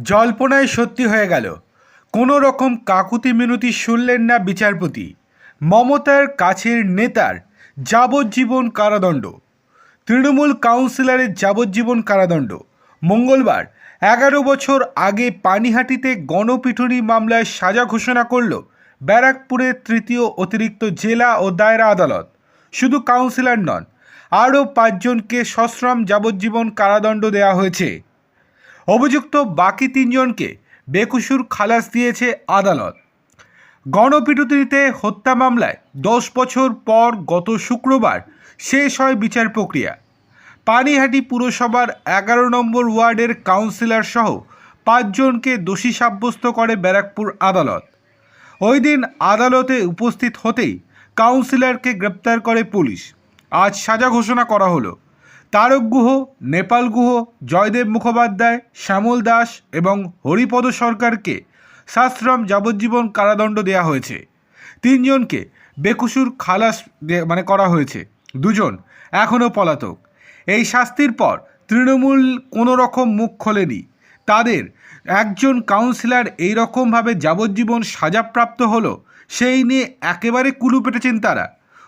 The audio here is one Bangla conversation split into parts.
জল্পনায় সত্যি হয়ে গেল। কোনো রকম কাকুতি মিনতি শুনলেন না বিচারপতি। মমতার কাছের নেতার যাবজ্জীবন কারাদণ্ড। তৃণমূল কাউন্সিলরের যাবজ্জীবন কারাদণ্ড। মঙ্গলবার, এগারো বছর আগে পানিহাটিতে গণপিটুনি মামলায় সাজা ঘোষণা করল ব্যারাকপুরের তৃতীয় অতিরিক্ত জেলা ও দায়রা আদালত। শুধু কাউন্সিলর নন, আরও পাঁচজনকে সশ্রম যাবজ্জীবন কারাদণ্ড দেওয়া হয়েছে। অভিযুক্ত বাকি তিনজনকে বেকসুর খালাস দিয়েছে আদালত। গণপিটুতিতে হত্যা মামলায় দশ বছর পর গত শুক্রবার শেষ হয় বিচার প্রক্রিয়া। পানিহাটি পুরসভার এগারো নম্বর ওয়ার্ডের কাউন্সিলর সহ পাঁচজনকে দোষী সাব্যস্ত করে ব্যারাকপুর আদালত। ওই দিন আদালতে উপস্থিত হতেই কাউন্সিলরকে গ্রেপ্তার করে পুলিশ। আজ সাজা ঘোষণা করা হলো। তারক গুহ, নেপাল গুহ, জয়দেব মুখোপাধ্যায়, শ্যামল দাস এবং হরিপদ সরকারকে সাশ্রম যাবজ্জীবন কারাদণ্ড দেওয়া হয়েছে। তিনজনকে বেকুসুর খালাস মানে করা হয়েছে। দুজন এখনও পলাতক। এই শাস্তির পর তৃণমূল কোনো রকম মুখ খোলেনি। তাদের একজন কাউন্সিলর এই রকমভাবে যাবজ্জীবন সাজাপ্রাপ্ত হলো, সেই নিয়ে একেবারে কুলু পেটেছেন তারা।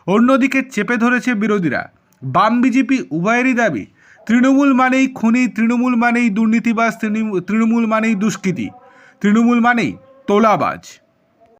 অন্যদিকে চেপে ধরেছে বিরোধীরা। বাম বিজেপি উভয়েরই দাবি, তৃণমূল মানেই খুনি, তৃণমূল মানেই দুর্নীতিবাজ, তৃণমূল মানেই দুষ্কৃতি, তৃণমূল মানেই তোলাবাজ।